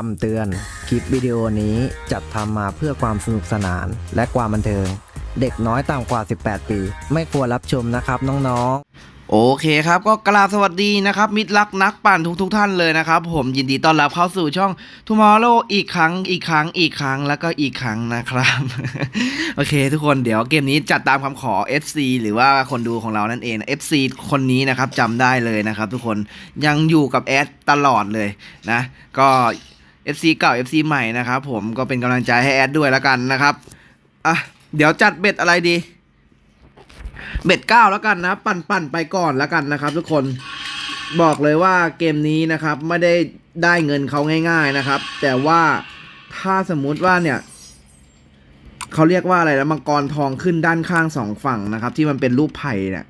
คำเตือน คลิปวิดีโอนี้จัดทำมาเพื่อความสนุกสนานและความบันเทิง เด็กน้อยต่ำกว่า 18 ปี ไม่ควรรับชมนะครับน้องๆ โอเคครับก็กราบสวัสดีนะครับ มิตรรักนักปั่นทุกๆทท่านเลยนะครับ ผมยินดีต้อนรับเข้าสู่ช่อง Tomorrow อีกครั้งอีกครั้งอีกครั้งแล้วก็อีกครั้งนะครับ โอเค ทุกคนเดี๋ยวเกมนี้จัดตามคำขอ FC หรือว่าคนดูของเรานั่นเอง FC คนนี้นะครับจำได้เลยนะครับ ทุกคนยังอยู่กับแอดตลอดเลยนะ ก็ FC เก่า FC ใหม่นะครับผมก็เป็นกำลังใจให้แอดด้วยแล้วกันนะครับอะเดี๋ยวจัดเบ็ดอะไรดี เบ็ดเก้าแล้วกันนะปั่นปั่นไปก่อนแล้วกันนะครับ ทุกคนบอกเลยว่าเกมนี้นะครับไม่ได้ได้เงินเขาง่าย ๆนะครับ แต่ว่าถ้าสมมุติว่าเนี่ยเขาเรียกว่าอะไรนะมังกรทองขึ้นด้านข้างสองฝั่งนะครับ ที่มันเป็นรูปไผ่เนี่ย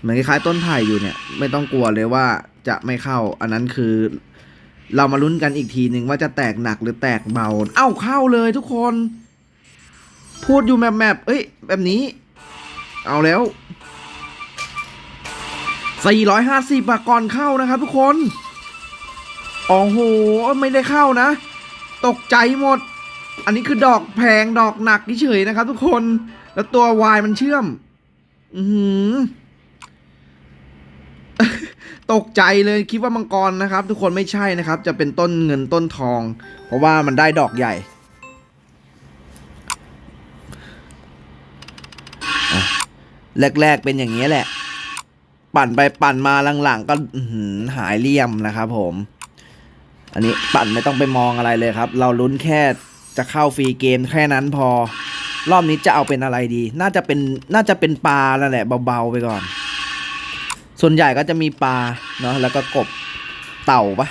เหมือนคล้ายๆต้นไผ่อยู่เนี่ย ไม่ต้องกลัวเลยว่าจะไม่เข้า อันนั้นคือ เรามาลุ้นกันอีกทีหนึ่งว่าจะแตกหนักหรือแตกเบา เอ้าเข้าเลยทุกคน พูดอยู่แมบๆเอ้ย แบบนี้ เอาแล้ว 450บาทก่อนเข้านะครับทุกคนโอ้โห ไม่ได้เข้านะ ตกใจหมด อันนี้คือดอกแพงดอกหนักเฉยนะครับทุกคน แล้วตัววายมันเชื่อม อือหือ ตกใจเลยคิดว่ามังกรนะครับ ทุกคนไม่ใช่นะครับ จะเป็นต้นเงินต้นทอง เพราะว่ามันได้ดอกใหญ่แรก ๆ เป็นอย่างนี้แหละ ปั่นไปปั่นมาหลังๆ ก็หายเลี่ยมนะครับผม อันนี้ปั่นไม่ต้องไปมองอะไรเลยครับ เราลุ้นแค่จะเข้าฟรีเกมแค่นั้นพอ รอบนี้จะเอาเป็นอะไรดี น่าจะเป็นน่าจะเป็นปลาแล้วแหละเบาๆไปก่อน ส่วนใหญ่ก็จะมีปลาเนาะแล้วก็กบเต่าปะ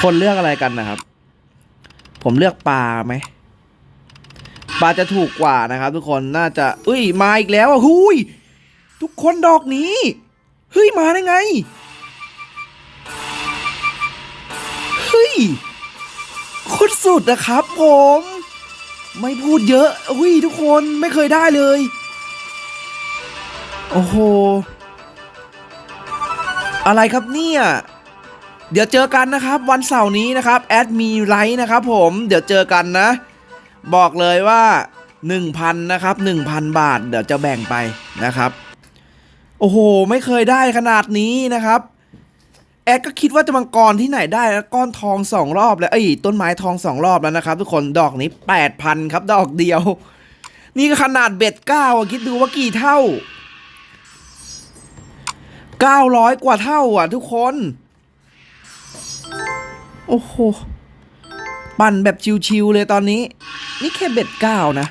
คนเลือกอะไรกันนะครับ ผมเลือกปลาไหมปลาจะถูกกว่านะครับ ทุกคนน่าจะเอ้ยมาอีกแล้วอะหุยทุกคนดอกนี้เฮ้ยมาได้ไงเฮ้ยโคตรสุดนะครับผม ไม่พูดเยอะหุยทุกคนไม่เคยได้เลย โอ้โห อะไรครับเนี่ย เดี๋ยวเจอกันนะครับ วันเสาร์นี้นะครับแอดมีไลท์นะครับผมเดี๋ยวเจอกันนะ บอกเลยว่า 1,000นะครับ1,000 บาท เดี๋ยวจะแบ่งไปนะครับ โอ้โห ไม่เคยได้ขนาดนี้นะครับแอดก็คิดว่าจะมังกรที่ไหนได้แล้วก้อนทองสองรอบแล้วเอ้ต้นไม้ทองสองรอบแล้วนะครับ ทุกคนดอกนี้8,000ครับ ดอกเดียว นี่ขนาดเบ็ดเก้าคิดดูว่ากี่เท่า 900 กว่าเท่าอะทุกคน โอ้โห ปั่นแบบชิวๆเลยตอนนี้ นี่แค่เบ็ดเก้านะ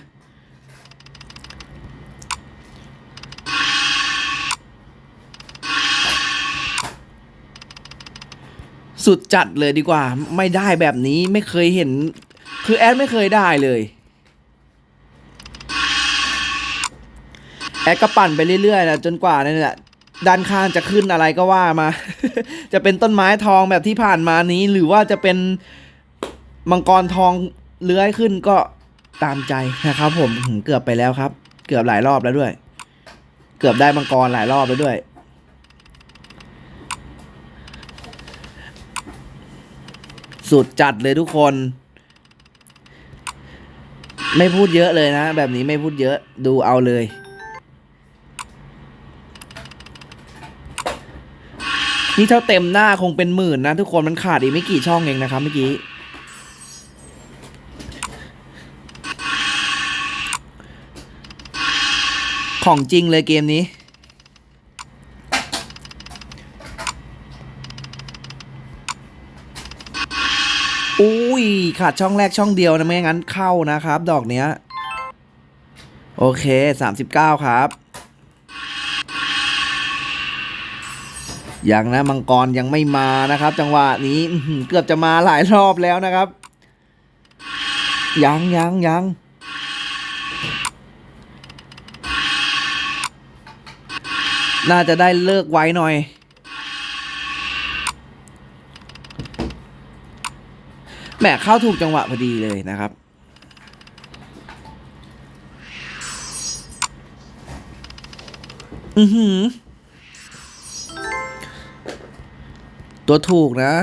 สุดจัดเลยดีกว่า ไม่ได้แบบนี้ไม่เคยเห็น คือแอดไม่เคยได้เลยแอดก็ปั่นไปเรื่อยๆนะจนกว่านี่นแหละ ด้านข้างจะขึ้นอะไรก็ว่ามา จะเป็นต้นไม้ทองแบบที่ผ่านมานี้ หรือว่าจะเป็นมังกรทองเลื้อยขึ้นก็ตามใจนะครับผมหืมเกือบไปแล้วครับ เกือบหลายรอบแล้วด้วย เกือบได้มังกรหลายรอบแล้วด้วย สุดจัดเลยทุกคน ไม่พูดเยอะเลยนะ แบบนี้ไม่พูดเยอะดูเอาเลย นี่เท่าเต็มหน้าคงเป็นหมื่นนะทุกคนมันขาดอีกไม่กี่ช่องเองนะครับเมื่อกี้ของจริงเลยเกมนี้ อุ้ย ขาดช่องแรกช่องเดียวนะ ไม่งั้นเข้านะครับ ดอกเนี้ย โอเค 39 ครับ อยังนะมังกรยังไม่มานะครับ จังหวะนี้เกือบจะมาหลายรอบแล้วนะครับ ยังยังยังน่าจะได้เลิกไว้หน่อย แหมเข้าถูกจังหวะพอดีเลยนะครับอือหือ ตัวถูกนะ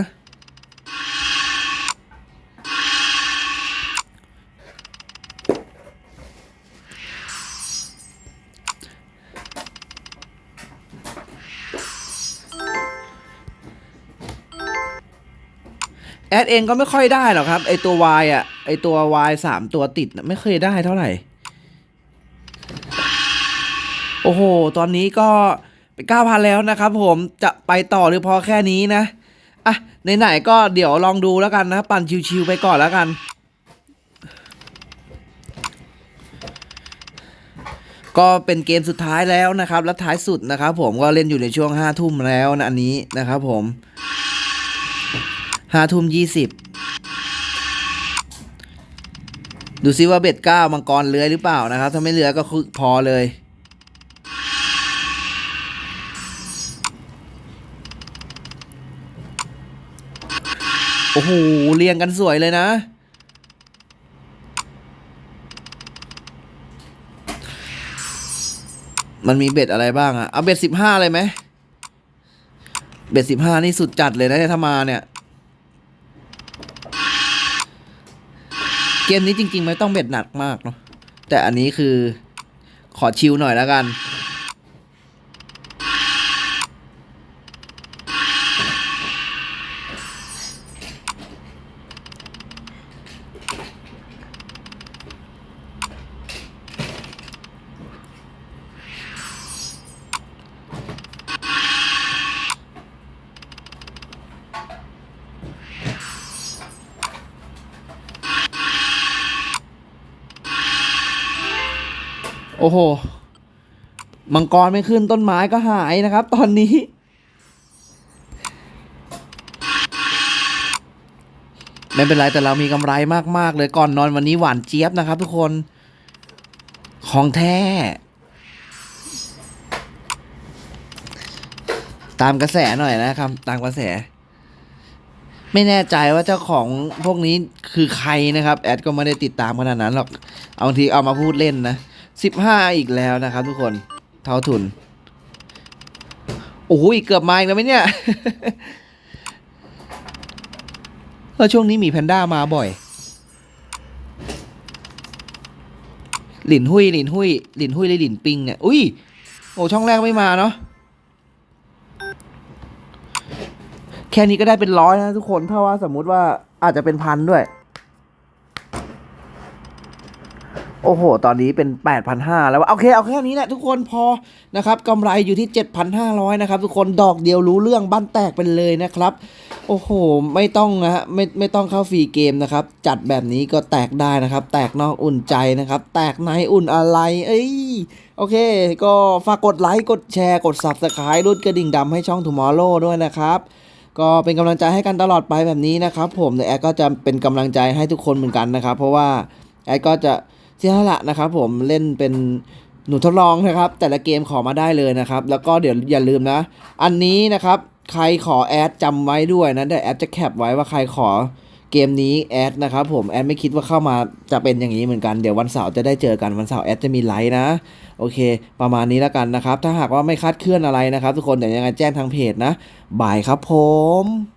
แอดเองก็ไม่ค่อยได้หรอกครับ ไอตัว Y อะ ไอตัว Y สามตัวติดไม่เคยได้เท่าไหร่ โอ้โห ตอนนี้ก็ ไปเก้าพันแล้วนะครับผมจะไปต่อหรือพอแค่นี้นะอะไหนๆก็เดี๋ยวลองดูแล้วกันนะ ปั่นชิวๆไปก่อนแล้วกันก็เป็นเกมสุดท้ายแล้วนะครับ และท้ายสุดนะครับ ผมก็เล่นอยู่ในช่วงห้าทุ่มแล้วนะอันนี้นะครับ ผมห้าทุ่มยี่สิบดูซิว่าเบ็ดเก้ามังกรเลื้อยหรือเปล่านะครับ ถ้าไม่เลื้อยก็คือพอเลย โอ้โหเรียงกันสวยเลยนะ มันมีเบ็ดอะไรบ้างอะเอาเบ็ดสิบห้าเลยไหมเบ็ดสิบห้านี่สุดจัดเลยนะเนี่ยถ้ามาเนี่ย เกมนี้จริง ๆ ไม่ต้องเบ็ดหนักมากเนาะแต่อันนี้คือขอชิลหน่อยแล้วกัน อ้โห มังกรไม่ขึ้นต้นไม้ก็หายนะครับ ตอนนี้ ไม่เป็นไรแต่เรามีกำไรมาก ๆ เลยก่อนนอนวันนี้หวานเจี๊ยบนะครับ ทุกคน ของแท้ ตามกระแสหน่อยนะครับ ตามกระแส ไม่แน่ใจว่าเจ้าของพวกนี้คือใครนะครับ แอดก็ไม่ได้ติดตามขนาดนั้นหรอก เอาทีเอามาพูดเล่นนะ สิบห้าอีกแล้วนะครับทุกคนเท่าทุน โอ้โหอีกเกือบมาอีกแล้วไหมเนี่ยเออช่วงนี้มีแพนด้ามาบ่อย หลินหุยหลินหุยหลินหุยเลยหลินปิงเนี่ย อุ้ย โอ้ช่องแรกไม่มาเนาะ แค่นี้ก็ได้เป็นร้อยนะทุกคน ถ้าว่าสมมุติว่าอาจจะเป็นพันด้วย โอ้โห ตอนนี้เป็น 8,500 แล้วว่าโอเค เอาแค่นี้แหละทุกคนพอนะครับกำไรอยู่ที่ 7,500 นะครับ ทุกคนดอกเดียวรู้เรื่องบ้านแตกไปเลยนะครับ โอ้โห ไม่ต้องนะฮะไม่ไม่ต้องเข้าฟรีเกมนะครับ จัดแบบนี้ก็แตกได้นะครับ แตกนอกอุ่นใจนะครับ แตกในอุ่นอะไร เอ้ยโอเค ก็ฝากกดไลค์ กดแชร์ กด Subscribe รุ่นกระดิ่งดำให้ช่อง Tomorrow ด้วยนะครับก็เป็นกำลังใจให้กันตลอดไปแบบนี้นะครับผมเดี๋ยแอดก็จะเป็นกำลังใจให้ทุกคนเหมือนกันนะครับ เพราะว่าแอดก็จะ เสียละนะครับผมเล่นเป็นหนูทดลองนะครับ แต่ละเกมขอมาได้เลยนะครับ แล้วก็เดี๋ยวอย่าลืมนะ อันนี้นะครับใครขอแอดจำไว้ด้วยนะเดี๋ยวแอดจะแคปไว้ว่าใครขอเกมนี้แอดนะครับผมแอดไม่คิดว่าเข้ามาจะเป็นอย่างนี้เหมือนกันเดี๋ยววันเสาร์จะได้เจอกันวันเสาร์แอดจะมีไลฟ์นะโอเค ประมาณนี้แล้วกันนะครับ ถ้าหากว่าไม่คาดเคลื่อนอะไรนะครับ ทุกคนเดี๋ยวยังไงแจ้งทางเพจนะบายครับผม